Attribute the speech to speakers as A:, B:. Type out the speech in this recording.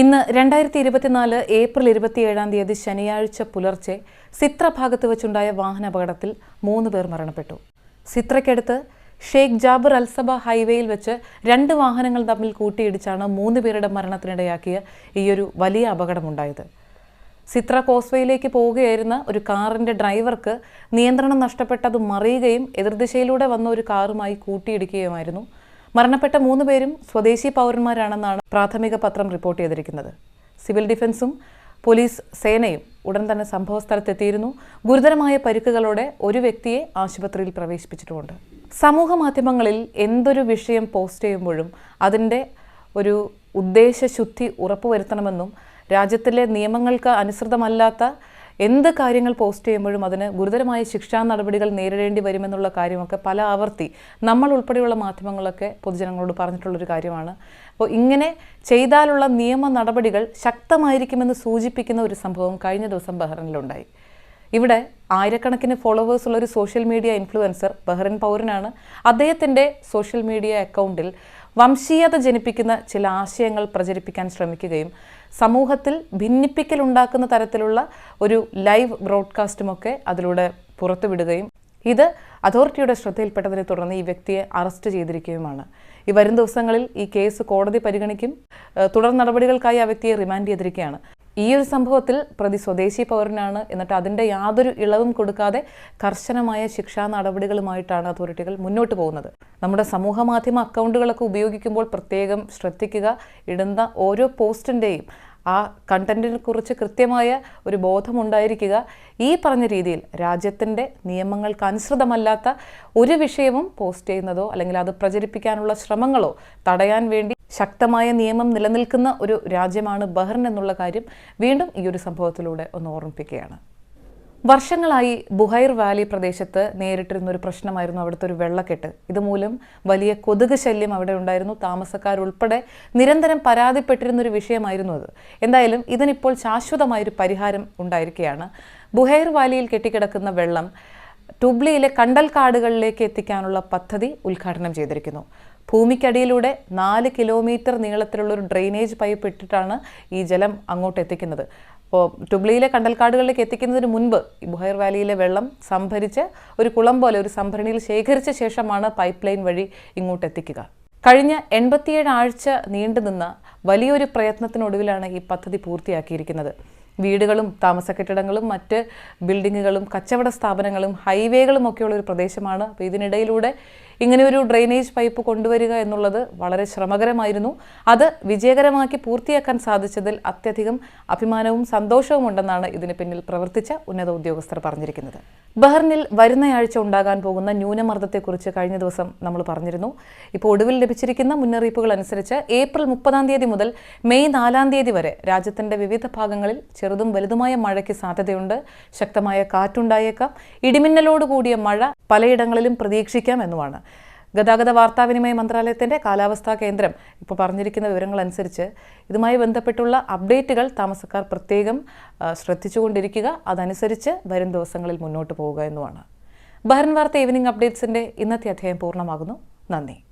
A: ഇന്ന് രണ്ടായിരത്തി ഇരുപത്തിനാല് ഏപ്രിൽ ഇരുപത്തിയേഴാം തീയതി ശനിയാഴ്ച പുലർച്ചെ സിത്ര ഭാഗത്ത് വെച്ചുണ്ടായ വാഹനാപകടത്തിൽ മൂന്ന് പേർ മരണപ്പെട്ടു. സിത്രയ്ക്കടുത്ത് ഷെയ്ഖ് ജാബിർ അൽസബ ഹൈവേയിൽ വെച്ച് രണ്ട് വാഹനങ്ങൾ തമ്മിൽ കൂട്ടിയിടിച്ചാണ് മൂന്ന് പേരുടെ മരണത്തിനിടയാക്കിയ ഈയൊരു വലിയ അപകടമുണ്ടായത്. സിത്ര കോസ്വേയിലേക്ക് പോവുകയായിരുന്ന ഒരു കാറിന്റെ ഡ്രൈവർക്ക് നിയന്ത്രണം നഷ്ടപ്പെട്ടത് മറിയുകയും എതിർദിശയിലൂടെ വന്ന ഒരു കാറുമായി കൂട്ടിയിടിക്കുകയുമായിരുന്നു. മരണപ്പെട്ട മൂന്ന് പേരും സ്വദേശി പൗരന്മാരാണെന്നാണ് പ്രാഥമിക പത്രം റിപ്പോർട്ട് ചെയ്തിരിക്കുന്നത്. സിവിൽ ഡിഫൻസും പോലീസ് സേനയും ഉടൻ തന്നെ സംഭവസ്ഥലത്തെത്തിയിരുന്നു. ഗുരുതരമായ പരിക്കുകളോടെ ഒരു വ്യക്തിയെ ആശുപത്രിയിൽ പ്രവേശിപ്പിച്ചിട്ടുമുണ്ട്. സമൂഹ മാധ്യമങ്ങളിൽ എന്തൊരു വിഷയം പോസ്റ്റ് ചെയ്യുമ്പോഴും അതിന്റെ ഒരു ഉദ്ദേശശുദ്ധി ഉറപ്പുവരുത്തണമെന്നും രാജ്യത്തിലെ നിയമങ്ങൾക്ക് അനുസൃതമല്ലാത്ത എന്ത് കാര്യങ്ങൾ പോസ്റ്റ് ചെയ്യുമ്പോഴും അതിന് ഗുരുതരമായ ശിക്ഷാ നടപടികൾ നേരിടേണ്ടി വരുമെന്നുള്ള കാര്യമൊക്കെ പല ആവർത്തി നമ്മൾ ഉൾപ്പെടെയുള്ള മാധ്യമങ്ങളൊക്കെ പൊതുജനങ്ങളോട് പറഞ്ഞിട്ടുള്ളൊരു കാര്യമാണ്. അപ്പോൾ ഇങ്ങനെ ചെയ്താലുള്ള നിയമ നടപടികൾ ശക്തമായിരിക്കുമെന്ന് സൂചിപ്പിക്കുന്ന ഒരു സംഭവം കഴിഞ്ഞ ദിവസം ബഹ്റിനിലുണ്ടായി. ഇവിടെ ആയിരക്കണക്കിന് ഫോളോവേഴ്സ് ഉള്ള ഒരു സോഷ്യൽ മീഡിയ ഇൻഫ്ലുവൻസർ ബഹ്റിൻ പൗരനാണ്. അദ്ദേഹത്തിന്റെ സോഷ്യൽ മീഡിയ അക്കൗണ്ടിൽ വംശീയത ജനിപ്പിക്കുന്ന ചില ആശയങ്ങൾ പ്രചരിപ്പിക്കാൻ ശ്രമിക്കുകയും സമൂഹത്തിൽ ഭിന്നിപ്പിക്കലുണ്ടാക്കുന്ന തരത്തിലുള്ള ഒരു ലൈവ് ബ്രോഡ്കാസ്റ്റുമൊക്കെ അതിലൂടെ പുറത്തുവിടുകയും ഇത് അതോറിറ്റിയുടെ ശ്രദ്ധയിൽപ്പെട്ടതിനെ തുടർന്ന് ഈ വ്യക്തിയെ അറസ്റ്റ് ചെയ്തിരിക്കുകയുമാണ്. ഈ വരും ദിവസങ്ങളിൽ ഈ കേസ് കോടതി പരിഗണിക്കും. തുടർ നടപടികൾക്കായി ആ വ്യക്തിയെ റിമാൻഡ് ചെയ്തിരിക്കുകയാണ്. ഈ ഒരു സംഭവത്തിൽ പ്രതി സ്വദേശി പൗരനാണ്. എന്നിട്ട് അതിന്റെ യാതൊരു ഇളവും കൊടുക്കാതെ കർശനമായ ശിക്ഷാ നടപടികളുമായിട്ടാണ് അതോറിറ്റികൾ മുന്നോട്ട് പോകുന്നത്. നമ്മുടെ സമൂഹ മാധ്യമ അക്കൗണ്ടുകളൊക്കെ ഉപയോഗിക്കുമ്പോൾ പ്രത്യേകം ശ്രദ്ധിക്കുക. ഇടുന്ന ഓരോ പോസ്റ്റിന്റെയും ആ കണ്ടന്റിനെ കുറിച്ച് കൃത്യമായ ഒരു ബോധമുണ്ടായിരിക്കുക. ഈ പറഞ്ഞ രീതിയിൽ രാജ്യത്തിന്റെ നിയമങ്ങൾക്ക് അനുസൃതമല്ലാത്ത ഒരു വിഷയവും പോസ്റ്റ് ചെയ്യുന്നതോ അല്ലെങ്കിൽ അത് പ്രചരിപ്പിക്കാനുള്ള ശ്രമങ്ങളോ തടയാൻ വേണ്ടി ശക്തമായ നിയമം നിലനിൽക്കുന്ന ഒരു രാജ്യമാണ് ബഹ്റിൻ എന്നുള്ള കാര്യം വീണ്ടും ഈ ഒരു സംഭവത്തിലൂടെ ഒന്ന് ഓർമ്മിപ്പിക്കുകയാണ്. വർഷങ്ങളായി ബുഹൈർ വാലി പ്രദേശത്ത് നേരിട്ടിരുന്ന ഒരു പ്രശ്നമായിരുന്നു അവിടുത്തെ ഒരു വെള്ളക്കെട്ട്. ഇതുമൂലം വലിയ കൊതുക് ശല്യം അവിടെ ഉണ്ടായിരുന്നു. താമസക്കാരുൾപ്പെടെ നിരന്തരം പരാതിപ്പെട്ടിരുന്ന ഒരു വിഷയമായിരുന്നു അത്. എന്തായാലും ഇതിനിപ്പോൾ ശാശ്വതമായൊരു പരിഹാരം ഉണ്ടായിരിക്കുകയാണ്. ബുഹൈർ വാലിയിൽ കെട്ടിക്കിടക്കുന്ന വെള്ളം ടുബ്ലിയിലെ കണ്ടൽ കാടുകളിലേക്ക് എത്തിക്കാനുള്ള പദ്ധതി ഉദ്ഘാടനം ചെയ്തിരിക്കുന്നു. ഭൂമിക്കടിയിലൂടെ നാല് കിലോമീറ്റർ നീളത്തിലുള്ള ഒരു ഡ്രെയിനേജ് പൈപ്പ് ഇട്ടിട്ടാണ് ഈ ജലം അങ്ങോട്ട് എത്തിക്കുന്നത്. അപ്പോൾ ടുബ്ലിയിലെ കണ്ടൽക്കാടുകളിലേക്ക് എത്തിക്കുന്നതിന് മുൻപ് ഈ ബുഹൈർ വാലിയിലെ വെള്ളം സംഭരിച്ച് ഒരു കുളം പോലെ ഒരു സംഭരണിയിൽ ശേഖരിച്ച ശേഷമാണ് പൈപ്പ് ലൈൻ വഴി ഇങ്ങോട്ട് എത്തിക്കുക. കഴിഞ്ഞ എൺപത്തിയേഴ് ആഴ്ച നീണ്ടുനിന്ന വലിയൊരു പ്രയത്നത്തിനൊടുവിലാണ് ഈ പദ്ധതി പൂർത്തിയാക്കിയിരിക്കുന്നത്. വീടുകളും താമസ കെട്ടിടങ്ങളും മറ്റ് ബിൽഡിങ്ങുകളും കച്ചവട സ്ഥാപനങ്ങളും ഹൈവേകളും ഒക്കെയുള്ള ഒരു പ്രദേശമാണ്. അപ്പോൾ ഇതിനിടയിലൂടെ ഇങ്ങനെ ഒരു ഡ്രെയിനേജ് പൈപ്പ് കൊണ്ടുവരിക എന്നുള്ളത് വളരെ ശ്രമകരമായിരുന്നു. അത് വിജയകരമാക്കി പൂർത്തിയാക്കാൻ സാധിച്ചതിൽ അത്യധികം അഭിമാനവും സന്തോഷവും ഉണ്ടെന്നാണ് ഇതിന് പിന്നിൽ പ്രവർത്തിച്ച ഉന്നത ഉദ്യോഗസ്ഥർ പറഞ്ഞിരിക്കുന്നത്. ബഹ്റിനിൽ വരുന്നയാഴ്ച ഉണ്ടാകാൻ പോകുന്ന ന്യൂനമർദ്ദത്തെക്കുറിച്ച് കഴിഞ്ഞ ദിവസം നമ്മൾ പറഞ്ഞിരുന്നു. ഇപ്പോൾ ഒടുവിൽ ലഭിച്ചിരിക്കുന്ന മുന്നറിയിപ്പുകൾ അനുസരിച്ച് ഏപ്രിൽ മുപ്പതാം തീയതി മുതൽ മെയ് നാലാം തീയതി വരെ രാജ്യത്തിന്റെ വിവിധ ഭാഗങ്ങളിൽ ചെറുതും വലുതുമായ മഴയ്ക്ക് സാധ്യതയുണ്ട്. ശക്തമായ കാറ്റുണ്ടായേക്കാം. ഇടിമിന്നലോട് കൂടിയ മഴ പലയിടങ്ങളിലും പ്രതീക്ഷിക്കാം എന്നുമാണ്. ഗതാഗത വാർത്താവിനിമയ മന്ത്രാലയത്തിന്റെ കാലാവസ്ഥാ കേന്ദ്രം ഇപ്പോൾ പറഞ്ഞിരിക്കുന്ന വിവരങ്ങൾ അനുസരിച്ച് ഇതുമായി ബന്ധപ്പെട്ടുള്ള അപ്ഡേറ്റുകൾ താമസക്കാർ പ്രത്യേകം ശ്രദ്ധിച്ചുകൊണ്ടിരിക്കുക. അതനുസരിച്ച് വരും ദിവസങ്ങളിൽ മുന്നോട്ട് പോവുക എന്നുമാണ്. ബഹ്റിൻ വാർത്ത ഈവനിംഗ് അപ്ഡേറ്റ്സിന്റെ ഇന്നത്തെ അധ്യായം പൂർണമാകുന്നു. നന്ദി.